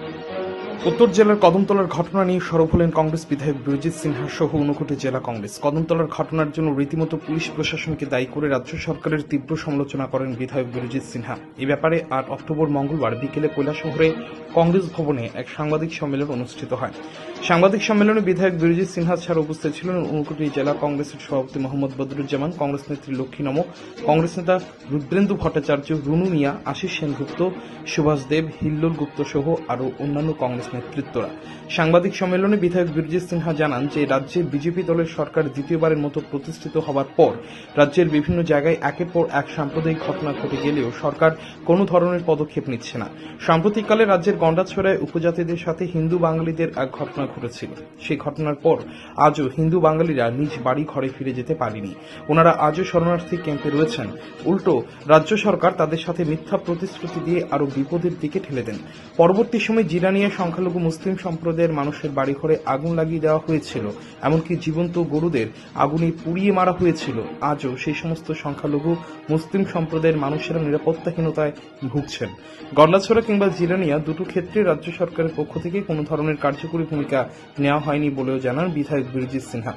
Thank you. উত্তর জেলার কদমতলার ঘটনা নিয়ে সরব হলেন কংগ্রেস বিধায়ক বিরজিৎ সিনহা সহ ঊনকোটি জেলা কংগ্রেস। কদমতলার ঘটনার জন্য রীতিমতো পুলিশ প্রশাসনকে দায়ী করে রাজ্য সরকারের তীব্র সমালোচনা করেন বিধায়ক বিরজিৎ সিনহা। এই ব্যাপারে আট অক্টোবর মঙ্গলবার বিকেলে কৈলাসহরে কংগ্রেস ভবনে এক সাংবাদিক সম্মেলন অনুষ্ঠিত হয়। সাংবাদিক সম্মেলনে বিধায়ক বিরজিৎ সিনহা ছাড়া উপস্থিত ছিলেন ঊনকোটি জেলা কংগ্রেসের সভাপতি মোহাম্মদ বদরুজ্জামান, কংগ্রেস নেত্রী লক্ষ্মী নম, কংগ্রেস নেতা রুদ্রেন্দু ভট্টাচার্য, রুনু মিয়া, আশিস সেনগুপ্ত, সুভাষ দেব, হিল্লোল গুপ্ত সহ আরও অন্যান্য কংগ্রেস নেতৃত্বরা। সাংবাদিক সম্মেলনে বিধায়ক বীরজিৎ সিনহা জানান যে, রাজ্যে বিজেপি দলের সরকার দ্বিতীয়বারের মতো প্রতিষ্ঠিত হওয়ার পর রাজ্যের বিভিন্ন জায়গায় একের পর এক সাম্প্রদায়িক ঘটনা ঘটে গেলেও সরকার কোনো ধরনের পদক্ষেপ নিচ্ছে না। সাম্প্রতিককালে রাজ্যের গন্ডাছড়ায় উপজাতিদের সাথে হিন্দু বাঙালিদের এক ঘটনা ঘটেছিল। সেই ঘটনার পর আজও হিন্দু বাঙালিরা নিজ বাড়ি ঘরে ফিরে যেতে পারেনি। ওনারা আজও শরণার্থী ক্যাম্পে রয়েছেন। উল্টো, রাজ্য সরকার তাদের সাথে মিথ্যা প্রতিশ্রুতি দিয়ে আরও বিপদের দিকে ঠেলে দেন। পরবর্তী সময় জিরানিয়া সংখ্যালঘু মুসলিম সম্প্রদায়ের মানুষের বাড়িঘরে আগুন লাগিয়ে দেওয়া হয়েছিল, এমনকি জীবন্ত গরুদের আগুনে পুড়িয়ে মারা হয়েছিল। আজও সেই সমস্ত সংখ্যালঘু মুসলিম সম্প্রদায়ের মানুষেরা নিরাপত্তাহীনতায় ভুগছেন। গন্ডাছড়া কিংবা জিরানিয়া দুটো ক্ষেত্রে রাজ্য সরকারের পক্ষ থেকে কোনো ধরনের কার্যকরী ভূমিকা নেওয়া হয়নি বলেও জানান বিধায়ক বীরজিৎ সিনহা।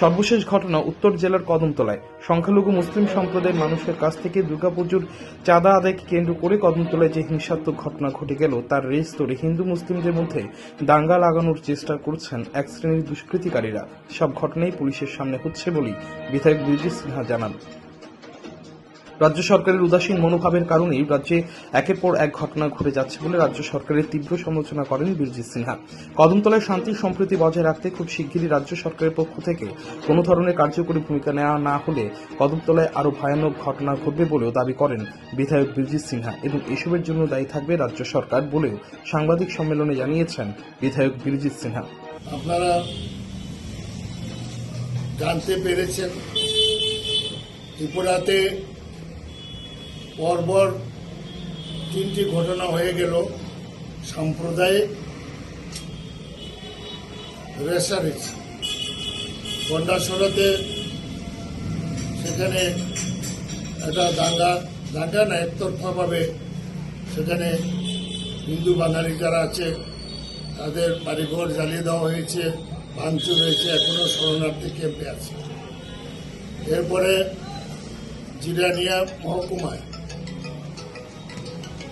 সর্বশেষ ঘটনা উত্তর জেলার কদমতলায়। সংখ্যালঘু মুসলিম সম্প্রদায়ের মানুষের কাছ থেকে দুর্গাপুজোর চাঁদা আদায়কে কেন্দ্র করে কদমতলায় যে হিংসাত্মক ঘটনা ঘটে গেল, তার রেস ধরে হিন্দু মুসলিমদের মধ্যে দাঙ্গা লাগানোর চেষ্টা করছেন এক শ্রেণির দুষ্কৃতিকারীরা। সব ঘটনাই পুলিশের সামনে হচ্ছে বলেই বিধায়ক বীরজিৎ সিনহা জানান। রাজ্য সরকারের উদাসীন মনোভাবের কারণেই রাজ্যে একের পর এক ঘটনা ঘটে যাচ্ছে বলে রাজ্য সরকারের তীব্র সমালোচনা করেন বীরজিৎ সিনহা। কদমতলায় শান্তি সম্প্রীতি বজায় রাখতে খুব শিগগিরই রাজ্য সরকারের পক্ষ থেকে কোনো ধরনের কার্যকরী ভূমিকা নেওয়া না হলে কদমতলায় আরও ভয়ানক ঘটনা ঘটবে বলেও দাবি করেন বিধায়ক বীরজিৎ সিনহা এবং এসবের জন্য দায়ী থাকবে রাজ্য সরকার বলেও সাংবাদিক সম্মেলনে জানিয়েছেন বিধায়ক বীরজিৎ সিনহা। আপনারা জানতে পেরেছেন, ত্রিপুরাতে পরপর তিনটি ঘটনা হয়ে গেল সাম্প্রদায়িক রেসারেসি গন্ডাসরাতে সেখানে একটা দাঙ্গা দাঙ্গা না, একতরফাভাবে সেখানে হিন্দু বাঙালি যারা আছে, তাদের বাড়িঘর জ্বালিয়ে দেওয়া হয়েছে, ভাঙচুর হয়েছে, এখনও শরণার্থী ক্যাম্পে আছে। এরপরে জিরানিয়া মহকুমায়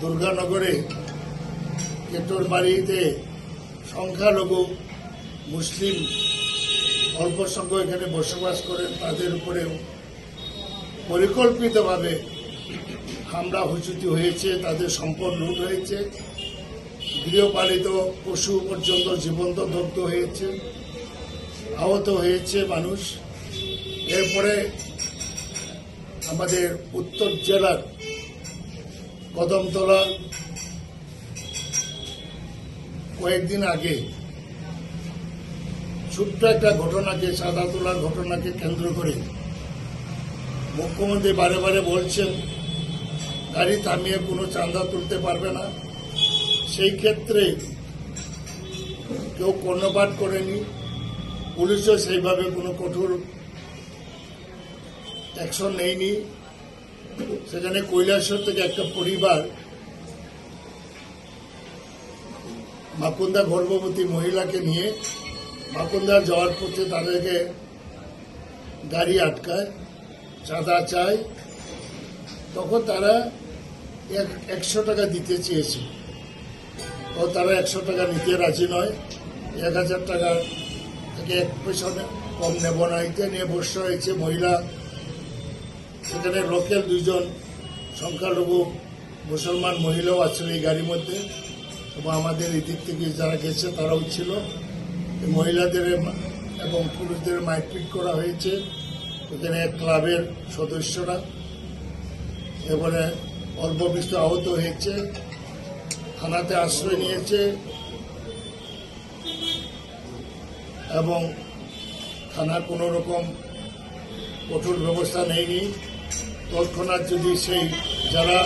দুর্গানগরে কেটোর বাড়িতে সংখ্যালঘু মুসলিম অল্প সংখ্যক এখানে বসবাস করেন, তাদের উপরেও পরিকল্পিতভাবে হামলা হুচুতি হয়েছে, তাদের সম্পদ লুট হয়েছে, গৃহপালিত পশু পর্যন্ত জীবন্ত দগ্ধ হয়েছে, আহত হয়েছে মানুষ। এরপরে আমাদের উত্তর জেলার কদমতলা কয়েকদিন আগে ছোট্ট একটা ঘটনাকে, সাদা তোলার ঘটনাকে কেন্দ্র করে মুখ্যমন্ত্রী বারে বারে বলছেন, গাড়ি থামিয়ে কোনো চাঁদা তুলতে পারবে না। সেই ক্ষেত্রে কেউ কর্ণপাত করেনি, পুলিশও সেইভাবে কোনো কঠোর অ্যাকশন নেয়নি। সেখানে কৈলাসর থেকে একটা পরিবার মাকুন্দা গর্ভবতী মহিলাকে নিয়ে মাকুন্দা যাওয়ার পথে তাদেরকে গাড়ি আটকায়, চাঁদা চায়। তখন তারা এক- একশো টাকা দিতে চেয়েছে। ও তারা একশো টাকা নিতে রাজি নয়। এক হাজার টাকা থেকে এক পয়সা কম নেব না। এতে নিয়ে বসে হয়েছে মহিলা সেখানে লোকাল দুইজন সংখ্যালঘু মুসলমান মহিলাও আছেন এই গাড়ির মধ্যে এবং আমাদের এই দিক থেকে যারা গেছে তারাও ছিল। মহিলাদের এবং পুরুষদের মারপিট করা হয়েছে। এখানে ক্লাবের সদস্যরা এবারে অল্প বিস্তর আহত হয়েছে। থানাতে আশ্রয় নিয়েছে এবং থানার কোনো রকম কঠোর ব্যবস্থা নেয়নি। তৎক্ষণাৎ যদি সেই যারা,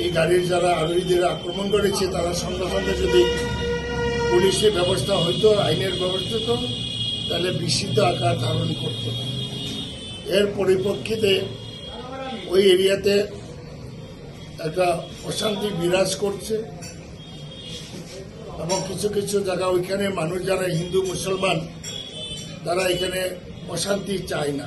এই গাড়ির যারা আরোহীদের আক্রমণ করেছে, তারা সঙ্গে সঙ্গে যদি পুলিশের ব্যবস্থা হইতো, আইনের ব্যবস্থা তো তাহলে বিস্মিত আকার ধারণ করত। এর পরিপ্রেক্ষিতে ওই এরিয়াতে একটা অশান্তি বিরাজ করছে এবং কিছু কিছু জায়গা ওইখানে মানুষ যারা হিন্দু, মুসলমান, তারা এখানে অশান্তি চায় না।